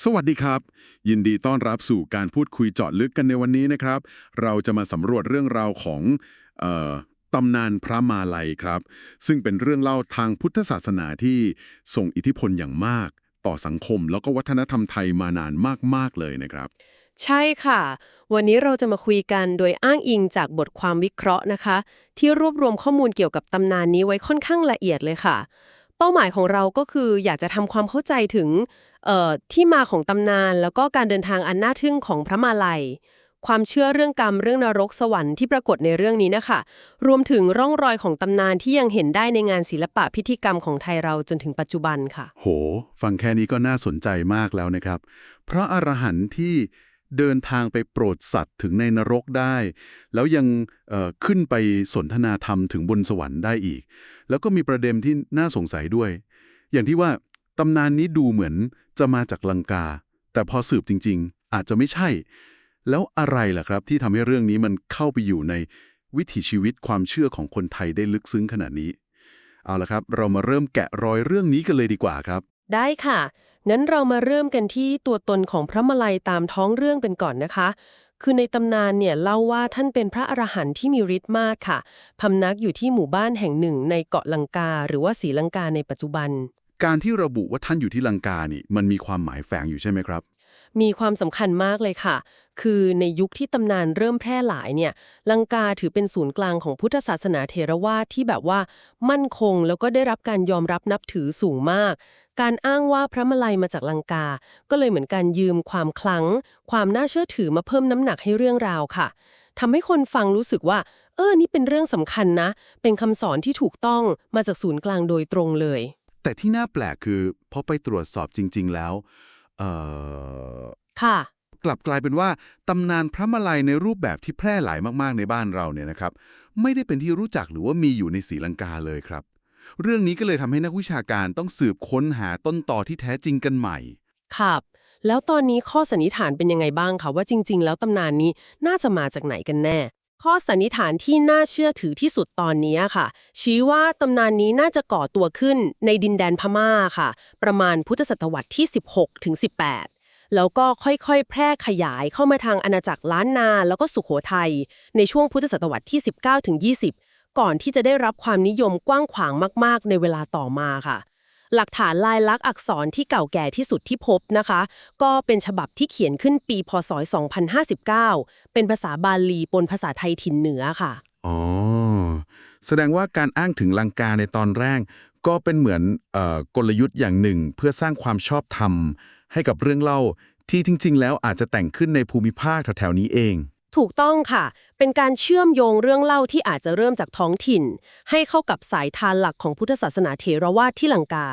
สวัสดีครับ ยินดีต้อนรับสู่การพูดคุยเจาะลึกกันในวันนี้นะครับ เราจะมาสำรวจเรื่องราวของออตำนานพระมาลัยครับ ซึ่งเป็นเรื่องเล่าทางพุทธศาสนาที่ส่งอิทธิพลอย่างมาก ต่อสังคมแล้วก็วัฒนธรรมไทยมานานมาก ๆ เลยนะครับ ใช่ค่ะ วันนี้เราจะมาคุยกันโดยอ้างอิงจากบทความวิเคราะห์นะคะ ที่รวบรวมข้อมูลเกี่ยวกับตำนานนี้ไว้ค่อนข้างละเอียดเลยค่ะ เป้าหมายของเราก็คืออยากจะทำความเข้าใจถึง ที่มาของตำนานแล้วก็การเดินทางอันน่าทึ่งของพระมาลัย ความเชื่อเรื่องกรรมเรื่องนรกสวรรค์ที่ปรากฏในเรื่องนี้นะคะ รวมถึงร่องรอยของตำนานที่ยังเห็นได้ในงานศิลปะพิธีกรรมของไทยเราจนถึงปัจจุบันค่ะ โห ฟังแค่นี้ก็น่าสนใจมากแล้วนะครับเพราะอรหันต์ที่เดินทางไปโปรดสัตว์ถึงในนรกได้ แล้วยังเอ่อขึ้นไปสนทนาธรรมถึงบนสวรรค์ได้อีก แล้วก็มีประเด็นที่น่าสงสัยด้วย อย่างที่ว่าตำนานนี้ดูเหมือน จะมาจากลังกา แต่พอสืบจริง ๆ อาจจะไม่ใช่ แล้วอะไรล่ะครับที่ทำให้เรื่องนี้มันเข้าไปอยู่ในวิถีชีวิตความเชื่อของคนไทยได้ลึกซึ้งขนาดนี้ เอาละครับ เรามาเริ่มแกะรอยเรื่องนี้กันเลยดีกว่าครับ ได้ค่ะงั้นเรามาเริ่มกันที่ตัวตนของพระมาลัยตามท้องเรื่องเป็นก่อนนะคะ คือในตำนานเนี่ยเล่าว่าท่านเป็นพระอรหันต์ที่มีฤทธิ์มากค่ะ พำนักอยู่ที่หมู่บ้านแห่งหนึ่งในเกาะลังกาหรือว่าศรีลังกาในปัจจุบัน การที่ระบุว่าท่านอยู่ที่ลังกานี่มันมีความหมายแฝงอยู่ใช่ไหมครับ มีความสำคัญมากเลยค่ะ คือในยุคที่ตำนานเริ่มแพร่หลายเนี่ยลังกาถือเป็นศูนย์กลางของพุทธศาสนาเทรวาทที่แบบว่า มั่นคงแล้วก็ได้รับการยอมรับนับถือสูงมาก การอ้างว่าพระมลัยมาจากลังกา ก็เลยเหมือนการยืมความคลัง ความน่าเชื่อถือมาเพิ่มน้ำหนักให้เรื่องราวค่ะทำให้คนฟังรู้สึกว่า เออนี่เป็นเรื่องสำคัญนะ เป็นคำสอนที่ถูกต้องมาจากศูนย์กลางโดยตรงเลย แต่ที่น่าแปลกคือพอไปตรวจสอบจริง ๆ แล้วเอ่อค่ะ กลับกลายเป็นว่าตำนานพระมาลัยในรูปแบบที่แพร่หลายมากๆในบ้านเราเนี่ยนะครับ ไม่ได้เป็นที่รู้จักหรือว่ามีอยู่ในศรีลังกาเลยครับ เรื่องนี้ก็เลยทำให้นักวิชาการต้องสืบค้นหาต้นตอที่แท้จริงกันใหม่ ครับ แล้วตอนนี้ข้อสันนิษฐานเป็นยังไงบ้างคะว่าจริง ๆ แล้วตำนานนี้น่าจะมาจากไหนกันแน่ ข้อสันนิษฐานที่น่าเชื่อถือที่สุดตอนนี้ค่ะ ชี้ว่าตำนานนี้น่าจะก่อตัวขึ้นในดินแดนพม่าค่ะ ประมาณพุทธศตวรรษที่ 16ถึง18 แล้วก็ค่อยๆ แพร่ขยายเข้ามาทางอาณาจักรล้านนาแล้วก็สุโขทัยในช่วงพุทธศตวรรษที่ 19ถึง20 ก่อนที่จะได้รับความนิยมกว้างขวางมาก ๆ ในเวลาต่อมาค่ะ หลักฐานลายลักษณ์อักษรที่เก่าแก่ที่สุดที่พบนะคะ ก็เป็นฉบับที่เขียนขึ้นปีพศ 2059 เป็นภาษาบาลีปนภาษาไทยถิ่นเหนือค่ะ อ๋อ แสดงว่าการอ้างถึงลังกาในตอนแรก ก็เป็นเหมือนออกลยุทธ์อย่างหนึ่ง เพื่อสร้างความชอบธรรมให้กับเรื่องเล่าที่จริง ๆ แล้วอาจจะแต่งขึ้นในภูมิภาคแถวๆนี้เอง ถูกต้องค่ะ เป็นการเชื่อมโยงเรื่องเล่าที่อาจจะเริ่มจากท้องถิ่น ให้เข้ากับสายทานหลักของพุทธศาสนาเทรวาทที่ลังกา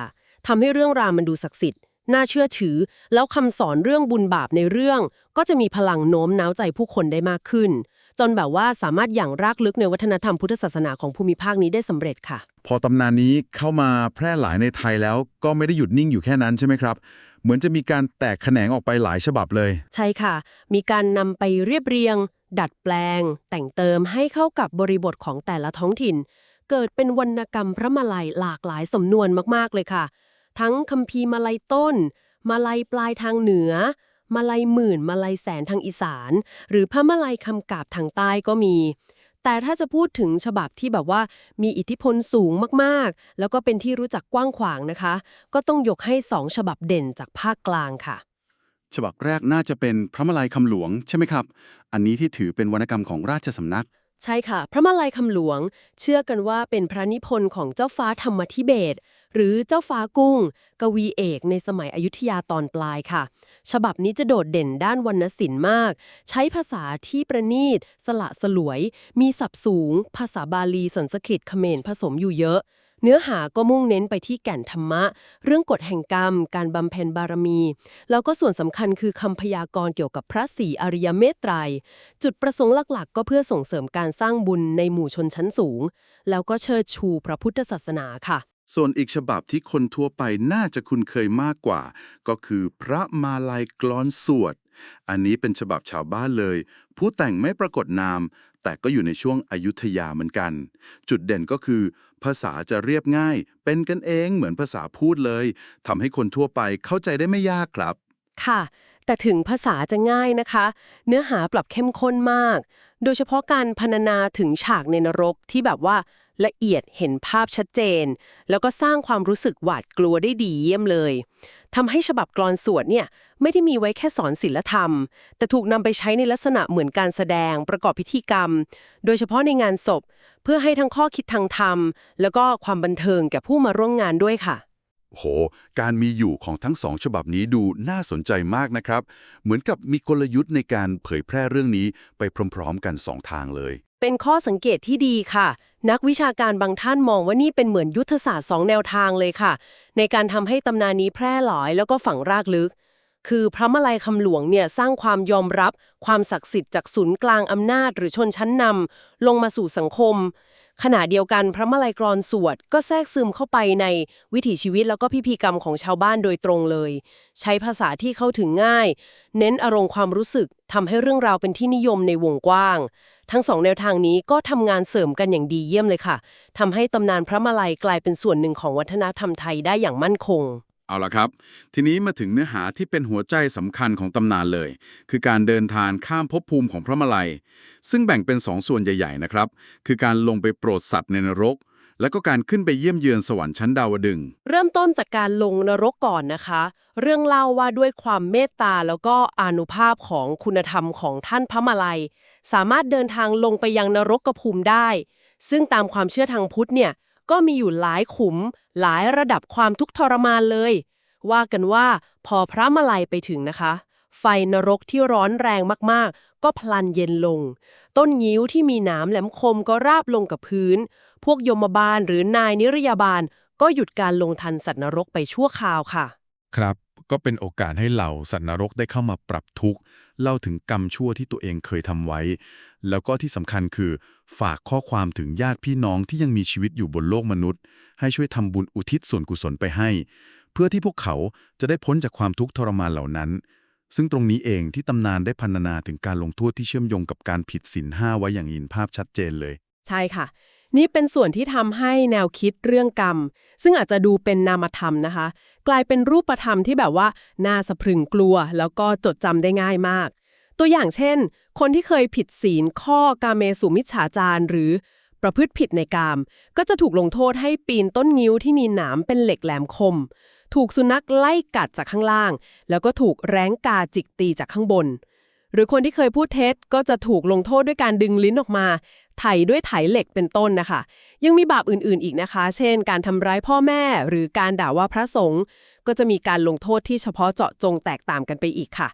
ทำให้เรื่องราวมันดูศักดิ์สิทธิ์ น่าเชื่อถือ แล้วคำสอนเรื่องบุญบาปในเรื่อง ก็จะมีพลังโน้มน้าวใจผู้คนได้มากขึ้น จนแบบว่าสามารถอย่างรากลึกในวัฒนธรรมพุทธศาสนาของภูมิภาคนี้ได้สำเร็จค่ะ พอตำนานนี้เข้ามาแพร่หลายในไทยแล้วก็ไม่ได้หยุดนิ่งอยู่แค่นั้นใช่ไหมครับ เหมือนจะมีการแตกแขนงออกไปหลายฉบับเลย ใช่ค่ะ มีการนำไปเรียบเรียง ดัดแปลง แต่งเติมให้เข้ากับบริบทของแต่ละท้องถิ่น เกิดเป็นวรรณกรรมพระมาลัยหลากหลายสำนวนมากๆเลยค่ะ ทั้งคัมภีร์มาลัยต้น มาลัยปลายทางเหนือ มาลัยหมื่น มาลัยแสนทางอีสาน หรือพระมาลัยคำกาบทางใต้ก็มี แต่ถ้าจะพูดถึงฉบับที่แบบว่ามีอิทธิพลสูงมากๆ แล้วก็เป็นที่รู้จักกว้างขวางนะคะ ก็ต้องยกให้สองฉบับเด่นจากภาคกลางค่ะ ฉบับแรกน่าจะเป็นพระมาลัยคำหลวงใช่ไหมครับ อันนี้ที่ถือเป็นวรรณกรรมของราชสำนัก ใช่ค่ะ พระมาลัยคำหลวง เชื่อกันว่าเป็นพระนิพนธ์ของเจ้าฟ้าธรรมธิเบศร หรือเจ้าฟ้ากุ้ง กวีเอกในสมัยอยุธยาตอนปลายค่ะ ฉบับนี้จะโดดเด่นด้านวรรณศิลป์มาก ใช้ภาษาที่ประณีต สละสลวย มีศัพท์สูง ภาษาบาลีสันสกฤตเขมรผสมอยู่เยอะเนื้อหาก็มุ่งเน้นไปที่แก่นธรรมะ เรื่องกฎแห่งกรรม การบำเพ็ญบารมี แล้วก็ส่วนสำคัญคือคำพยากรณ์เกี่ยวกับพระศรีอริยเมตไตรยจุดประสงค์หลักๆ ก็เพื่อส่งเสริมการสร้างบุญในหมู่ชนชั้นสูง แล้วก็เชิดชูพระพุทธศาสนาค่ะ ส่วนอีกฉบับที่คนทั่วไปน่าจะคุ้นเคยมากกว่า ก็คือพระมาลัยกลอนสวด อันนี้เป็นฉบับชาวบ้านเลย ผู้แต่งไม่ปรากฏนาม แต่ก็อยู่ในช่วงอยุธยาเหมือนกัน จุดเด่นก็คือ ภาษาจะเรียบง่าย เป็นกันเองเหมือนภาษาพูดเลยทำให้คนทั่วไปเข้าใจได้ไม่ยากครับ ค่ะ แต่ถึงภาษาจะง่ายนะคะ เนื้อหาปรับเข้มข้นมาก โดยเฉพาะการพรรณนาถึงฉากในนรกที่แบบว่า ละเอียดเห็นภาพชัดเจน แล้วก็สร้างความรู้สึกหวาดกลัวได้ดีเยี่ยมเลยทำให้ฉบับกลอนสวดเนี่ยไม่ได้มีไว้แค่สอนศิลธรรม แต่ถูกนำไปใช้ในลักษณะเหมือนการแสดงประกอบพิธีกรรม โดยเฉพาะในงานศพ เพื่อให้ทั้งข้อคิดทางธรรม แล้วก็ความบันเทิงแก่ผู้มาร่วมงานด้วยค่ะโห การมีอยู่ของทั้งสองฉบับนี้ดูน่าสนใจมากนะครับ เหมือนกับมีกลยุทธ์ในการเผยแพร่เรื่องนี้ไปพร้อมๆกันสองทางเลย เป็นข้อสังเกตที่ดีค่ะ นักวิชาการบางท่านมองว่านี่เป็นเหมือนยุทธศาสตร์สองแนวทางเลยค่ะ ในการทำให้ตำนานนี้แพร่หลายแล้วก็ฝังรากลึก คือพระมลัยคำหลวงเนี่ยสร้างความยอมรับ ความศักดิ์สิทธิ์จากศูนย์กลางอำนาจหรือชนชั้นนำลงมาสู่สังคม ขณะเดียวกันพระมาลัยกรอนสวดก็แทรกซึมเข้าไปในวิถีชีวิตแล้วก็พิธีกรรมของชาวบ้านโดยตรงเลย ใช้ภาษาที่เข้าถึงง่าย เน้นอารมณ์ความรู้สึกทำให้เรื่องราวเป็นที่นิยมในวงกว้าง ทั้งสองแนวทางนี้ก็ทำงานเสริมกันอย่างดีเยี่ยมเลยค่ะทำให้ตำนานพระมาลัยกลายเป็นส่วนหนึ่งของวัฒนธรรมไทยได้อย่างมั่นคง เอาละครับ ทีนี้มาถึงเนื้อหาที่เป็นหัวใจสำคัญของตำนานเลย คือการเดินทางข้ามภพภูมิของพระมาลัย ซึ่งแบ่งเป็นสองส่วนใหญ่ๆนะครับ คือการลงไปโปรดสัตว์ในนรก และก็การขึ้นไปเยี่ยมเยือนสวรรค์ชั้นดาวดึง เริ่มต้นจากการลงนรกก่อนนะคะ เรื่องเล่าว่าด้วยความเมตตาแล้วก็อานุภาพของคุณธรรมของท่านพระมาลัย สามารถเดินทางลงไปยังนรกกภูมิได้ ซึ่งตามความเชื่อทางพุทธเนี่ย ก็มีอยู่หลายขุม หลายระดับความทุกข์ทรมานเลย ว่ากันว่าพอพระมาลัยไปถึงนะคะ ไฟนรกที่ร้อนแรงมากๆ ก็พลันเย็นลง ต้นงิ้วที่มีหนามแหลมคมก็ราบลงกับพื้น พวกยมบาลหรือนายนิรยาบาล ก็หยุดการลงทันสัตว์นรกไปชั่วคราวค่ะ ครับ ก็เป็นโอกาสให้เหล่าสัตว์นรกได้เข้ามาปรับทุกข์เล่าถึงกรรมชั่วที่ตัวเองเคยทำไว้ แล้วก็ที่สำคัญคือฝากข้อความถึงญาติพี่น้องที่ยังมีชีวิตอยู่บนโลกมนุษย์ ให้ช่วยทำบุญอุทิศส่วนกุศลไปให้ เพื่อที่พวกเขาจะได้พ้นจากความทุกข์ทรมานเหล่านั้น ซึ่งตรงนี้เองที่ตำนานได้พรรณนาถึงการลงโทษที่เชื่อมโยงกับการผิดศีลห้าไว้อย่างเห็นภาพชัดเจนเลย ใช่ค่ะ นี่เป็นส่วนที่ทำให้แนวคิดเรื่องกรรม ซึ่งอาจจะดูเป็นนามธรรมนะคะ กลายเป็นรูปธรรมที่แบบว่าน่าสะพรึงกลัว แล้วก็จดจำได้ง่ายมาก ตัวอย่างเช่น คนที่เคยผิดศีลข้อกาเมสุมิจฉาจารหรือประพฤติผิดในกาม ก็จะถูกลงโทษให้ปีนต้นงิ้วที่มีหนามเป็นเหล็กแหลมคม ถูกสุนัขไล่กัดจากข้างล่าง แล้วก็ถูกแร้งกาจิกตีจากข้างบน หรือคนที่เคยพูดเท็จก็จะถูกลงโทษด้วยการดึงลิ้นออกมา ไถด้วยไถเหล็กเป็นต้นนะคะ ยังมีบาปอื่นๆอีกนะคะ เช่น การทำร้ายพ่อแม่หรือการด่าว่าพระสงฆ์ก็จะมีการลงโทษที่เฉพาะเจาะจงแตกต่างกันไปอีกค่ะ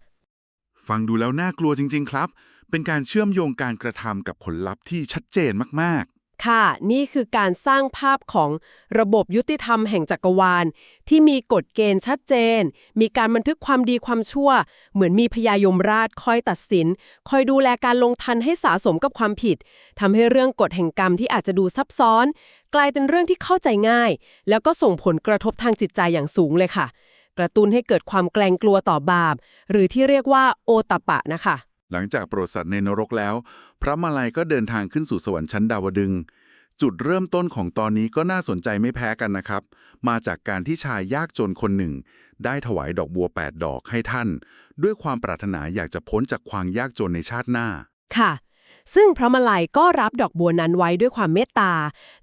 ฟังดูแล้วน่ากลัวจริง ๆ ครับ เป็นการเชื่อมโยงการกระทำกับผลลัพธ์ที่ชัดเจนมาก ค่ะ นี่คือการสร้างภาพของระบบยุติธรรมแห่งจักรวาล ที่มีกฎเกณฑ์ชัดเจน มีการบันทึกความดีความชั่ว เหมือนมีพยายมราชคอยตัดสิน คอยดูแลการลงทันให้สะสมกับความผิดทำให้เรื่องกฎแห่งกรรมที่อาจจะดูซับซ้อน กลายเป็นเรื่องที่เข้าใจง่าย แล้วก็ส่งผลกระทบทางจิตใจอย่างสูงเลยค่ะ กระตุ้นให้เกิดความแกลงกลัวต่อบาป หรือที่เรียกว่าโอตปปะนะคะ หลังจากโปรดสัตว์ในนรกแล้ว พระมาลัยก็เดินทางขึ้นสู่สวรรค์ชั้นดาวดึง จุดเริ่มต้นของตอนนี้ก็น่าสนใจไม่แพ้กันนะครับ มาจากการที่ชายยากจนคนหนึ่ง ได้ถวายดอกบัว 8 ดอกให้ท่าน ด้วยความปรารถนาอยากจะพ้นจากความยากจนในชาติหน้า ค่ะ ซึ่งพระมาลัยก็รับดอกบัวนั้นไว้ด้วยความเมตตา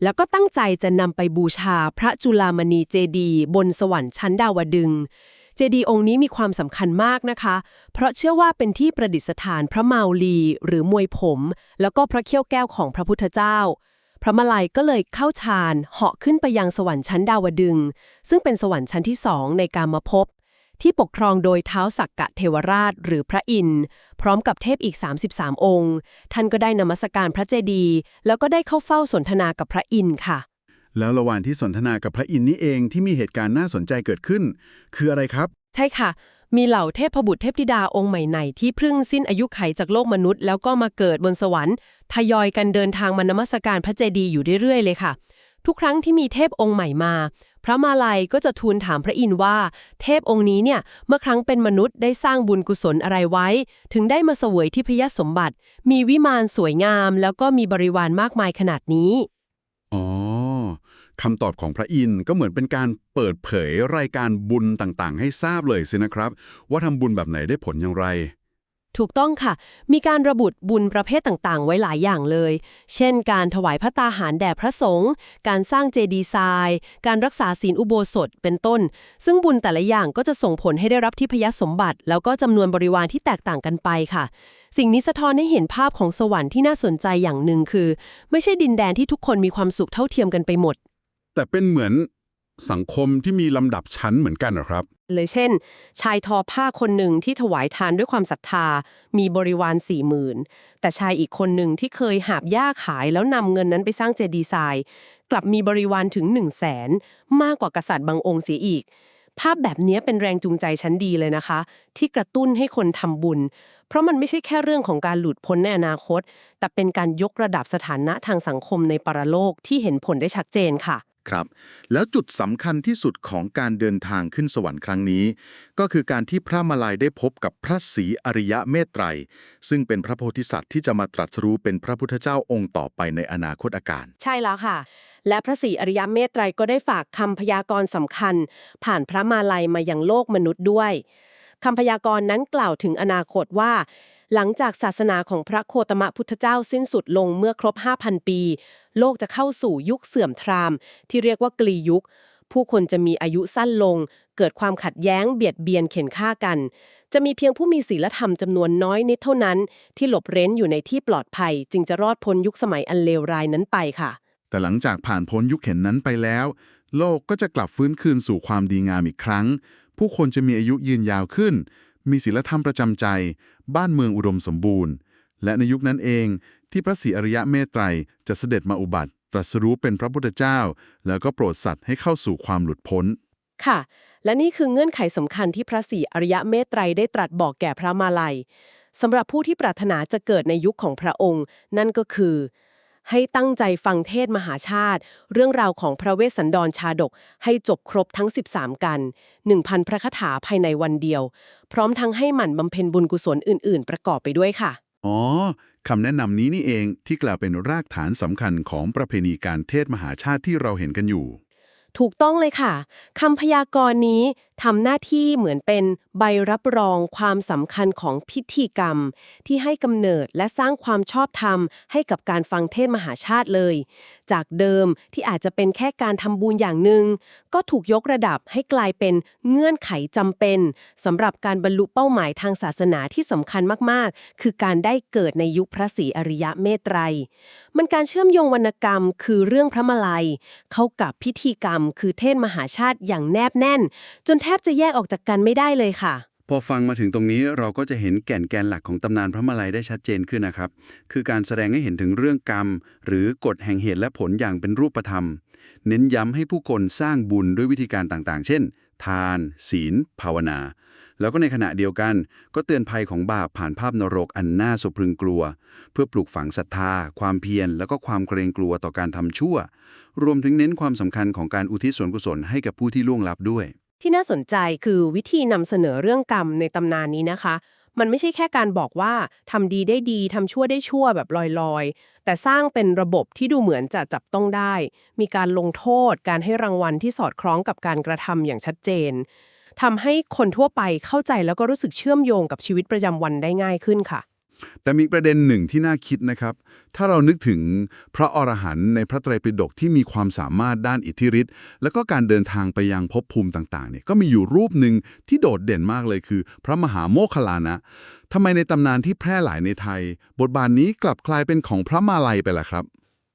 แล้วก็ตั้งใจจะนำไปบูชาพระจุลามณีเจดีย์บนสวรรค์ชั้นดาวดึงส์ เจดีย์องค์นี้มีความสำคัญมากนะคะ เพราะเชื่อว่าเป็นที่ประดิษฐานพระเมาลี หรือมวยผม แล้วก็พระเขี้ยวแก้วของพระพุทธเจ้า พระมาลัยก็เลยเข้าฌานเหาะขึ้นไปยังสวรรค์ชั้นดาวดึง ซึ่งเป็นสวรรค์ชั้นที่สองในการมาพบที่ปกครองโดยเท้าสักกะเทวราชหรือพระอินทร์พร้อมกับเทพอีก 33 องค์ ท่านก็ได้นมัสการพระเจดีย์แล้วก็ได้เข้าเฝ้าสนทนากับพระอินทร์ค่ะ แล้วระหว่างที่สนทนากับพระอินทร์นี่เองที่มีเหตุการณ์น่าสนใจเกิดขึ้น คืออะไรครับ ใช่ค่ะ มีเหล่าเทพบุตรเทพธิดาองค์ใหม่ๆที่เพิ่งสิ้นอายุไขจากโลกมนุษย์ แล้วก็มาเกิดบนสวรรค์ทยอยกันเดินทางมานมัสการพระเจดีย์อยู่เรื่อยๆเลยค่ะ ทุกครั้งที่มีเทพองค์ใหม่มา พระมาลัยก็จะทูลถามพระอินทร์ว่า เทพองค์นี้เนี่ยเมื่อครั้งเป็นมนุษย์ได้สร้างบุญกุศลอะไรไว้ ถึงได้มาเสวยที่พยสมบัติ มีวิมานสวยงาม แล้วก็มีบริวารมากมายขนาดนี้อ๋อ คำตอบของพระอินทร์ก็เหมือนเป็นการเปิดเผยรายการบุญต่างๆ ให้ทราบเลยสินะครับ ว่าทำบุญแบบไหนได้ผลอย่างไร ถูกต้องค่ะ มีการระบุบุญประเภทต่างๆ ไว้หลายอย่างเลย เช่น การถวายพระตาหารแด่พระสงฆ์ การสร้างเจดีย์ทราย การรักษาศีลอุโบสถ เป็นต้น ซึ่งบุญแต่ละอย่างก็จะส่งผลให้ได้รับทิพยสมบัติ แล้วก็จำนวนบริวารที่แตกต่างกันไปค่ะสิ่งนี้สะท้อนให้เห็นภาพของสวรรค์ที่น่าสนใจอย่างหนึ่งคือ ไม่ใช่ดินแดนที่ทุกคนมีความสุขเท่าเทียมกันไปหมด แต่เป็นเหมือนสังคมที่มีลำดับชั้นเหมือนกันหรอครับ เลยเช่น ชายทอผ้าคนหนึ่งที่ถวายทานด้วยความศรัทธา มีบริวารสี่หมื่นแต่ชายอีกคนหนึ่งที่เคยหาบหญ้าขายแล้วนำเงินนั้นไปสร้างเจดีย์ทรายกลับมีบริวารถึง1นึ่งแสนมากกว่ากษัตริย์บางองค์เสียอีก ภาพแบบนี้เป็นแรงจูงใจชั้นดีเลยนะคะ ที่กระตุ้นให้คนทำบุญ เพราะมันไม่ใช่แค่เรื่องของการหลุดพ้นในอนาคต แต่เป็นการยกระดับสถานะทางสังคมในปรโลกที่เห็นผลได้ชัดเจนค่ะ ครับ แล้วจุดสำคัญที่สุดของการเดินทางขึ้นสวรรค์ครั้งนี้ ก็คือการที่พระมาลัยได้พบกับพระศรีอริยะเมตไตร ซึ่งเป็นพระโพธิสัตว์ที่จะมาตรัสรู้เป็นพระพุทธเจ้าองค์ต่อไปในอนาคตอาการ ใช่แล้วค่ะ และพระศรีอริยะเมตไตรก็ได้ฝากคำพยากรณ์สำคัญ ผ่านพระมาลัยมายังโลกมนุษย์ด้วยคำพยากรณ์นั้นกล่าวถึงอนาคตว่า หลังจากศาสนาของพระโคตมะพุทธเจ้าสิ้นสุดลงเมื่อครบ 5,000 ปี โลกจะเข้าสู่ยุคเสื่อมทราม ที่เรียกว่ากลียุค ผู้คนจะมีอายุสั้นลง เกิดความขัดแย้งเบียดเบียนเข็นฆ่ากัน จะมีเพียงผู้มีศีลธรรมจำนวนน้อยนิดเท่านั้น ที่หลบเร้นอยู่ในที่ปลอดภัย จึงจะรอดพ้นยุคสมัยอันเลวร้ายนั้นไปค่ะ แต่หลังจากผ่านพ้นยุคเห็นนั้นไปแล้ว โลกก็จะกลับฟื้นคืนสู่ความดีงามอีกครั้ง ผู้คนจะมีอายุยืนยาวขึ้น มีศีลธรรมประจำใจ บ้านเมืองอุดมสมบูรณ์ และในยุคนั้นเองที่พระศรีอริยะเมตไตรจะเสด็จมาอุบัติ ตรัสรู้เป็นพระพุทธเจ้า แล้วก็โปรดสัตว์ให้เข้าสู่ความหลุดพ้น ค่ะ และนี่คือเงื่อนไขสำคัญที่พระศรีอริยะเมตไตรได้ตรัสบอกแก่พระมาลัยสำหรับผู้ที่ปรารถนาจะเกิดในยุคของพระองค์ นั่นก็คือ ให้ตั้งใจฟังเทศมหาชาติ เรื่องราวของพระเวสสันดรชาดกให้จบครบทั้ง 13 กัน 1,000 พระคาถาภายในวันเดียว พร้อมทั้งให้หมั่นบำเพ็ญบุญกุศลอื่น ๆ ประกอบไปด้วยค่ะ อ๋อคำแนะนำนี้นี่เองที่กล่าวเป็นรากฐานสำคัญของประเพณีการเทศมหาชาติที่เราเห็นกันอยู่ ถูกต้องเลยค่ะคำพยากรณ์นี้ทำหน้าที่เหมือนเป็นใบรับรองความสำคัญของพิธีกรรม ที่ให้กำเนิดและสร้างความชอบธรรม ให้กับการฟังเทศมหาชาติเลย จากเดิมที่อาจจะเป็นแค่การทำบุญอย่างหนึ่ง ก็ถูกยกระดับให้กลายเป็นเงื่อนไขจำเป็นสำหรับการบรรลุเป้าหมายทางศาสนาที่สำคัญมากๆ คือการได้เกิดในยุคพระศรีอริยะเมตไตรมันการเชื่อมโยงวรรณกรรม คือเรื่องพระมาลัย เข้ากับพิธีกรรมคือเทศมหาชาติอย่างแนบแน่น จนแทบจะแยกออกจากกันไม่ได้เลยค่ะ พอฟังมาถึงตรงนี้เราก็จะเห็นแก่นแกนหลักของตำนานพระมาลัยได้ชัดเจนขึ้นนะครับ คือการแสดงให้เห็นถึงเรื่องกรรม หรือกฎแห่งเหตุและผลอย่างเป็นรูปธรรม เน้นย้ำให้ผู้คนสร้างบุญด้วยวิธีการต่างๆ เช่น ทาน ศีล ภาวนา แล้วก็ในขณะเดียวกัน ก็เตือนภัยของบาปผ่านภาพนรกอันน่าสะพรึงกลัว เพื่อปลูกฝังศรัทธา ความเพียรแล้วก็ความเกรงกลัวต่อการทำชั่ว รวมถึงเน้นความสำคัญของการอุทิศส่วนกุศลให้กับผู้ที่ล่วงลับด้วย ที่น่าสนใจคือวิธีนำเสนอเรื่องกรรมในตำนานนี้นะคะ มันไม่ใช่แค่การบอกว่าทำดีได้ดีทำชั่วได้ชั่วแบบลอยๆ แต่สร้างเป็นระบบที่ดูเหมือนจะจับต้องได้ มีการลงโทษ การให้รางวัลที่สอดคล้องกับการกระทำอย่างชัดเจน ทำให้คนทั่วไปเข้าใจแล้วก็รู้สึกเชื่อมโยงกับชีวิตประจำวันได้ง่ายขึ้นค่ะ แต่มีประเด็นหนึ่งที่น่าคิดนะครับ ถ้าเรานึกถึงพระอรหันต์ในพระไตรปิฎกที่มีความสามารถด้านอิทธิฤทธิ์แล้วก็การเดินทางไปยังภพภูมิต่างๆเนี่ยก็มีอยู่รูปหนึ่งที่โดดเด่นมากเลยคือ พระมหาโมคคลลานะทำไมในตำนานที่แพร่หลายในไทย บทบาทนี้กลับกลายเป็นของพระมาลัยไปล่ะครับ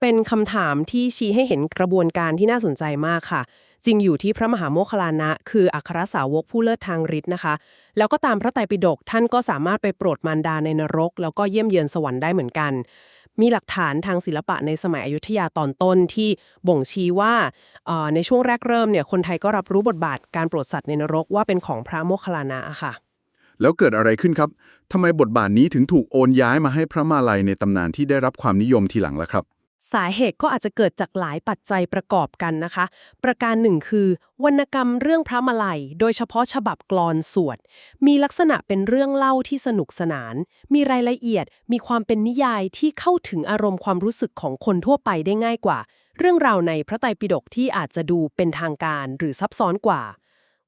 เป็นคำถามที่ชี้ให้เห็นกระบวนการที่น่าสนใจมากค่ะ จริงอยู่ที่พระมหาโมคลานะ คืออัครสาวกผู้เลิศทางฤทธิ์นะคะ แล้วก็ตามพระไตรปิฎกท่านก็สามารถไปโปรดมารดาในนรก แล้วก็เยี่ยมเยือนสวรรค์ได้เหมือนกัน มีหลักฐานทางศิลปะในสมัยอยุธยาตอนต้นที่บ่งชี้ว่าในช่วงแรกเริ่มเนี่ยคนไทยก็รับรู้บทบาทการโปรดสัตว์ในนรกว่าเป็นของพระโมคคัลลานะอะค่ะแล้วเกิดอะไรขึ้นครับ ทำไมบทบาทนี้ถึงถูกโอนย้ายมาให้พระมาลัยในตำนานที่ได้รับความนิยมทีหลังล่ะครับ สาเหตุก็อาจจะเกิดจากหลายปัจจัยประกอบกันนะคะ ประการหนึ่งคือ วรรณกรรมเรื่องพระมาลัย โดยเฉพาะฉบับกลอนสวด มีลักษณะเป็นเรื่องเล่าที่สนุกสนาน มีรายละเอียด มีความเป็นนิยายที่เข้าถึงอารมณ์ความรู้สึกของคนทั่วไปได้ง่ายกว่า เรื่องราวในพระไตรปิฎกที่อาจจะดูเป็นทางการหรือซับซ้อนกว่า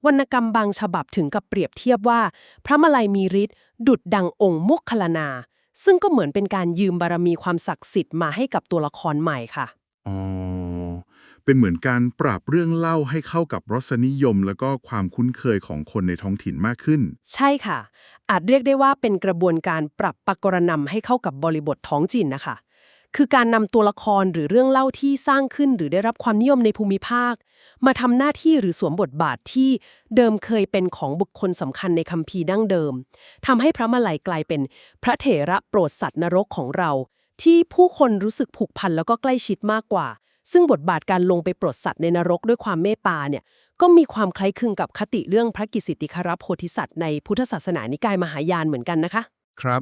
วรรณกรรมบางฉบับถึงกับเปรียบเทียบว่า พระมาลัยมีฤทธิ์ดุดดังองค์มุขคลนา ซึ่งก็เหมือนเป็นการยืมบารมีความศักดิ์สิทธิ์มาให้กับตัวละครใหม่ค่ะ อ๋อ เป็นเหมือนการปรับเรื่องเล่าให้เข้ากับรสนิยม แล้วก็ความคุ้นเคยของคนในท้องถิ่นมากขึ้น ใช่ค่ะ อาจเรียกได้ว่าเป็นกระบวนการปรับปรากรณำให้เข้ากับบริบทท้องถิ่นนะคะ คือการนำตัวละครหรือเรื่องเล่าที่สร้างขึ้นหรือได้รับความนิยมในภูมิภาค มาทำหน้าที่หรือสวมบทบาทที่เดิมเคยเป็นของบุคคลสำคัญในคัมภีร์ดั้งเดิมทำให้พระมาลัยกลายเป็นพระเถระโปรดสัตว์นรกของเรา ที่ผู้คนรู้สึกผูกพันแล้วก็ใกล้ชิดมากกว่า ซึ่งบทบาทการลงไปโปรดสัตว์ในนรกด้วยความเมตตาเนี่ยก็มีความคล้ายคลึงกับคติเรื่องพระกิตติคารพโพธิสัตว์ในพุทธศาสนานิกายมหายานเหมือนกันนะคะ ครับ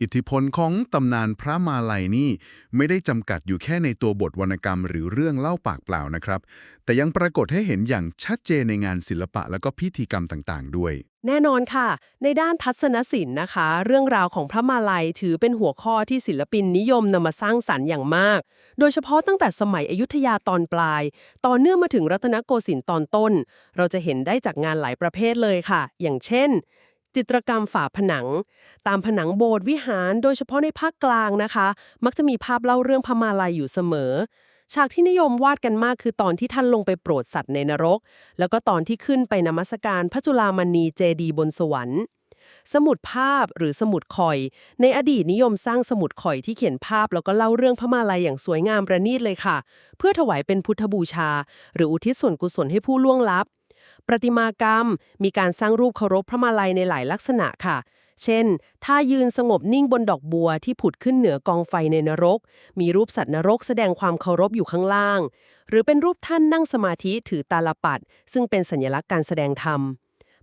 อิทธิพลของตำนานพระมาลัยนี่ไม่ได้จำกัดอยู่แค่ในตัวบทวรรณกรรมหรือเรื่องเล่าปากเปล่านะครับ แต่ยังปรากฏให้เห็นอย่างชัดเจนในงานศิลปะและก็พิธีกรรมต่างๆ ด้วย แน่นอนค่ะ ในด้านทัศนศิลป์นะคะ เรื่องราวของพระมาลัยถือเป็นหัวข้อที่ศิลปินนิยมนำมาสร้างสรรค์อย่างมาก โดยเฉพาะตั้งแต่สมัยอยุธยาตอนปลาย ต่อเนื่องมาถึงรัตนโกสินทร์ตอนต้น เราจะเห็นได้จากงานหลายประเภทเลยค่ะ อย่างเช่น จิตรกรรมฝาผนัง ตามผนังโบสถ์วิหารโดยเฉพาะในภาคกลางนะคะ มักจะมีภาพเล่าเรื่องพมาลัยอยู่เสมอ ฉากที่นิยมวาดกันมากคือตอนที่ท่านลงไปโปรดสัตว์ในนรก แล้วก็ตอนที่ขึ้นไปนมัสการพระจุลามณีเจดีย์บนสวรรค์สมุดภาพหรือสมุดข่อย ในอดีตนิยมสร้างสมุดข่อยที่เขียนภาพแล้วก็เล่าเรื่องพระมาลัยอย่างสวยงามประณีตเลยค่ะ เพื่อถวายเป็นพุทธบูชา หรืออุทิศส่วนกุศลให้ผู้ล่วงลับ ประติมากรรม มีการสร้างรูปเคารพพระมาลัยในหลายลักษณะค่ะ เช่นถ้ายืนสงบนิ่งบนดอกบัวที่ผุดขึ้นเหนือกองไฟในนรก มีรูปสัตว์นรกแสดงความเคารพอยู่ข้างล่าง หรือเป็นรูปท่านนั่งสมาธิถือตาลปัด ซึ่งเป็นสัญลักษณ์การแสดงธรรม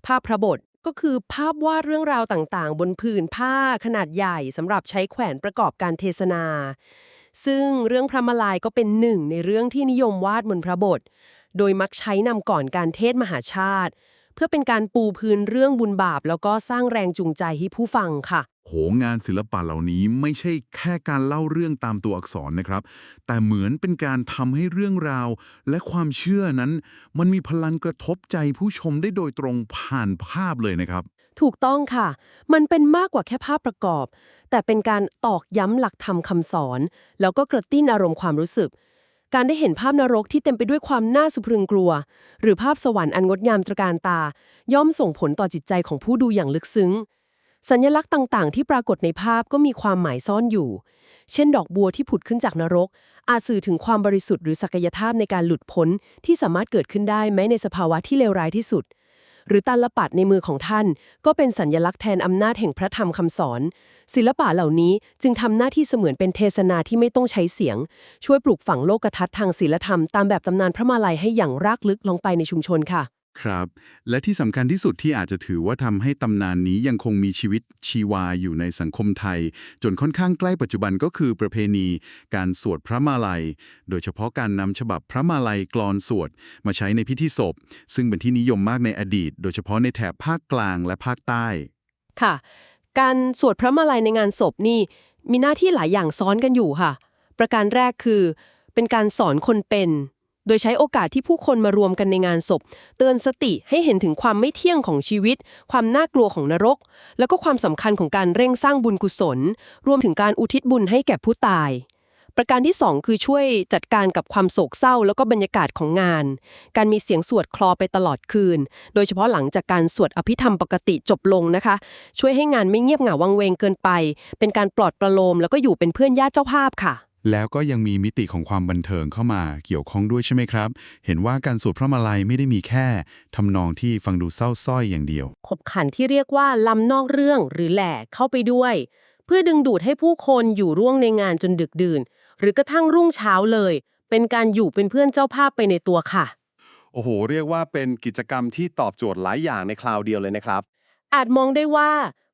ภาพพระบทก็คือภาพวาดเรื่องราวต่างๆ บนผืนผ้าขนาดใหญ่สำหรับใช้แขวนประกอบการเทศนา ซึ่งเรื่องพระมาลายก็เป็นหนึ่งในเรื่องที่นิยมวาดบนพระบท โดยมักใช้นำก่อนการเทศน์มหาชาติ เพื่อเป็นการปูพื้นเรื่องบุญบาป แล้วก็สร้างแรงจูงใจให้ผู้ฟังค่ะ โหงานศิลปะเหล่านี้ไม่ใช่แค่การเล่าเรื่องตามตัวอักษรนะครับ แต่เหมือนเป็นการทำให้เรื่องราว และความเชื่อนั้น มันมีพลังกระทบใจผู้ชมได้โดยตรงผ่านภาพเลยนะครับ ถูกต้องค่ะ มันเป็นมากกว่าแค่ภาพประกอบ แต่เป็นการตอกย้ำหลักธรรมคำสอน แล้วก็กระตุ้นอารมณ์ความรู้สึก การได้เห็นภาพนรกที่เต็มไปด้วยความน่าสะพรึงกลัว หรือภาพสวรรค์อันงดงามตระการตา ย่อมส่งผลต่อจิตใจของผู้ดูอย่างลึกซึ้ง สัญลักษณ์ต่างๆ ที่ปรากฏในภาพก็มีความหมายซ่อนอยู่ เช่น ดอกบัวที่ผุดขึ้นจากนรก อาจสื่อถึงความบริสุทธิ์หรือศักยภาพในการหลุดพ้นที่สามารถเกิดขึ้นได้แม้ในสภาวะที่เลวร้ายที่สุด หรือตาลปัดในมือของท่าน ก็เป็นสัญญลักษณ์แทนอำนาจแห่งพระธรรมคำสอน ศิลปะเหล่านี้จึงทำหน้าที่เสมือนเป็นเทศนาที่ไม่ต้องใช้เสียง ช่วยปลูกฝังโลกทัศน์ทางศิลธรรมตามแบบตำนานพระมาลัยให้อย่างรากลึกลงไปในชุมชนค่ะ ครับ และที่สำคัญที่สุดที่อาจจะถือว่าทำให้ตำนานนี้ยังคงมีชีวิตชีวาอยู่ในสังคมไทย จนค่อนข้างใกล้ปัจจุบันก็คือประเพณี การสวดพระมาลัย โดยเฉพาะการนำฉบับพระมาลัยกลอนสวด มาใช้ในพิธีศพ ซึ่งเป็นที่นิยมมากในอดีต โดยเฉพาะในแถบภาคกลางและภาคใต้ ค่ะ การสวดพระมาลัยในงานศพนี่ มีหน้าที่หลายอย่างซ้อนกันอยู่ค่ะ ประการแรกคือ เป็นการสอนคนเป็น โดยใช้โอกาสที่ผู้คนมารวมกันในงานศพ เตือนสติให้เห็นถึงความไม่เที่ยงของชีวิต ความน่ากลัวของนรก แล้วก็ความสำคัญของการเร่งสร้างบุญกุศล รวมถึงการอุทิศบุญให้แก่ผู้ตาย ประการที่ 2 คือช่วยจัดการกับความโศกเศร้า แล้วก็บรรยากาศของงาน การมีเสียงสวดคลอไปตลอดคืน โดยเฉพาะหลังจากการสวดอภิธรรมปกติจบลงนะคะ ช่วยให้งานไม่เงียบเหงาวังเวงเกินไป เป็นการปลอดประโลมแล้วก็อยู่เป็นเพื่อนญาติเจ้าภาพค่ะ แล้วก็ยังมีมิติของความบันเทิงเข้ามาเกี่ยวข้องด้วยใช่ไหมครับ เห็นว่าการสวดพระมาลัยไม่ได้มีแค่ทำนองที่ฟังดูเศร้าส้อยอย่างเดียว ขบขันที่เรียกว่าลำนอกเรื่องหรือแหล่เข้าไปด้วย เพื่อดึงดูดให้ผู้คนอยู่ร่วงในงานจนดึกดื่น หรือกระทั่งรุ่งเช้าเลย เป็นการอยู่เป็นเพื่อนเจ้าภาพไปในตัวค่ะ โอ้โห เรียกว่าเป็นกิจกรรมที่ตอบโจทย์หลายอย่างในคราวเดียวเลยนะครับ อาจมองได้ว่า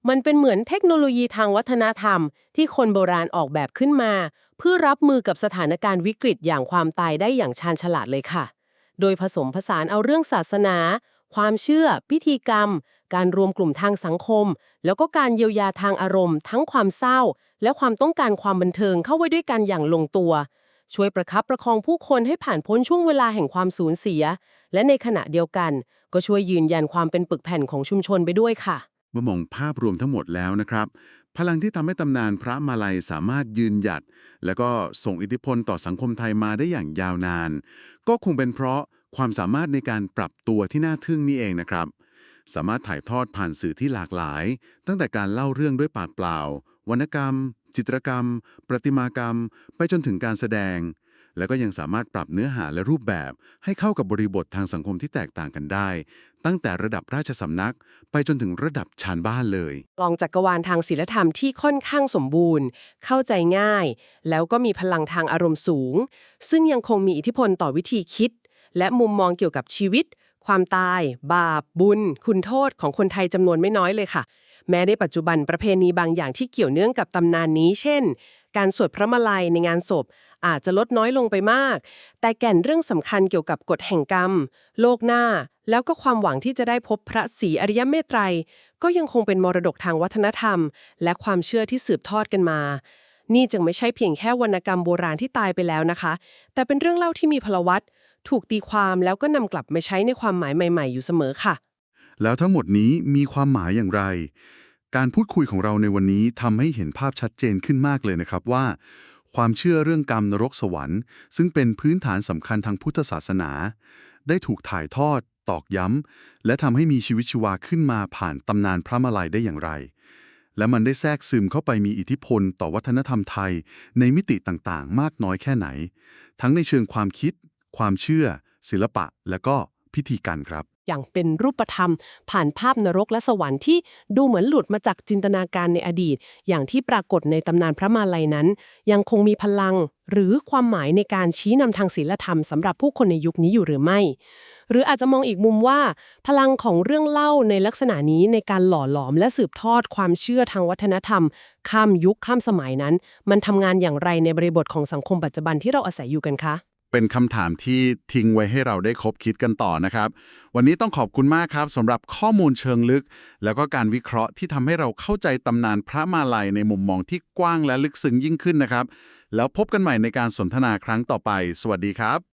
มันเป็นเหมือนเทคโนโลยีทางวัฒนธรรม ที่คนโบราณออกแบบขึ้นมา เพื่อรับมือกับสถานการณ์วิกฤตอย่างความตายได้อย่างชาญฉลาดเลยค่ะ โดยผสมผสานเอาเรื่องศาสนา ความเชื่อ พิธีกรรม การรวมกลุ่มทางสังคม แล้วก็การเยียวยาทางอารมณ์ ทั้งความเศร้า และความต้องการความบันเทิงเข้าไว้ด้วยกันอย่างลงตัว ช่วยประคับประคองผู้คนให้ผ่านพ้นช่วงเวลาแห่งความสูญเสีย และในขณะเดียวกัน ก็ช่วยยืนยันความเป็นปึกแผ่นของชุมชนไปด้วยค่ะ เมื่อมองภาพรวมทั้งหมดแล้วนะครับ พลังที่ทำให้ตำนานพระมาลัยสามารถยืนหยัด และก็ส่งอิทธิพลต่อสังคมไทยมาได้อย่างยาวนาน ก็คงเป็นเพราะความสามารถในการปรับตัวที่น่าทึ่งนี่เองนะครับ สามารถถ่ายทอดผ่านสื่อที่หลากหลาย ตั้งแต่การเล่าเรื่องด้วยปากเปล่า วรรณกรรม จิตรกรรม ประติมากรรม ไปจนถึงการแสดง แล้วก็ยังสามารถปรับเนื้อหาและรูปแบบ ให้เข้ากับบริบททางสังคมที่แตกต่างกันได้ ตั้งแต่ระดับราชสำนัก ไปจนถึงระดับชานบ้านเลยกลองจักรวาลทางศิลธรรมที่ค่อนข้างสมบูรณ์ เข้าใจง่าย แล้วก็มีพลังทางอารมณ์สูง ซึ่งยังคงมีอิทธิพลต่อวิธีคิด และมุมมองเกี่ยวกับชีวิต ความตาย บาป บุญ คุณโทษของคนไทยจำนวนไม่น้อยเลยค่ะแม้ในปัจจุบันประเพณีบางอย่างที่เกี่ยวเนื่องกับตำนานนี้ เช่น การสวดพระมาลัยในงานศพ อาจจะลดน้อยลงไปมาก แต่แก่นเรื่องสำคัญเกี่ยวกับกฎแห่งกรรม โลกหน้า แล้วก็ความหวังที่จะได้พบพระศรีอริยเมตไตรก็ยังคงเป็นมรดกทางวัฒนธรรม และความเชื่อที่สืบทอดกันมา นี่จึงไม่ใช่เพียงแค่วรรณกรรมโบราณที่ตายไปแล้วนะคะ แต่เป็นเรื่องเล่าที่มีพลวัตถูกตีความแล้วก็นำกลับมาใช้ในความหมายใหม่ ๆ อยู่เสมอค่ะ แล้วทั้งหมดนี้มีความหมายอย่างไร การพูดคุยของเราในวันนี้ทำให้เห็นภาพชัดเจนขึ้นมากเลยนะครับว่า ความเชื่อเรื่องกรรมนรกสวรรค์ ซึ่งเป็นพื้นฐานสำคัญทางพุทธศาสนา ได้ถูกถ่ายทอด ตอกย้ำ และทำให้มีชีวิตชีวาขึ้นมาผ่านตำนานพระมาลัยได้อย่างไร และมันได้แทรกซึมเข้าไปมีอิทธิพลต่อวัฒนธรรมไทย ในมิติต่างๆ มากน้อยแค่ไหน ทั้งในเชิงความคิด ความเชื่อ ศิลปะ และก็พิธีการครับ อย่างเป็นรูปธรรม ผ่านภาพนรกและสวรรค์ที่ดูเหมือนหลุดมาจากจินตนาการในอดีต อย่างที่ปรากฏในตำนานพระมาลัยนั้น ยังคงมีพลังหรือความหมายในการชี้นำทางศีลธรรมสำหรับผู้คนในยุคนี้อยู่หรือไม่ หรืออาจจะมองอีกมุมว่า พลังของเรื่องเล่าในลักษณะนี้ในการหล่อหลอมและสืบทอดความเชื่อทางวัฒนธรรม ข้ามยุคข้ามสมัยนั้น มันทำงานอย่างไรในบริบทของสังคมปัจจุบันที่เราอาศัยอยู่กันคะ เป็นคำถามที่ทิ้งไว้ให้เราได้คบคิดกันต่อนะครับ วันนี้ต้องขอบคุณมากครับสำหรับข้อมูลเชิงลึก แล้วก็การวิเคราะห์ที่ทำให้เราเข้าใจตำนานพระมาลัยในมุมมองที่กว้างและลึกซึ้งยิ่งขึ้นนะครับ แล้วพบกันใหม่ในการสนทนาครั้งต่อไป สวัสดีครับ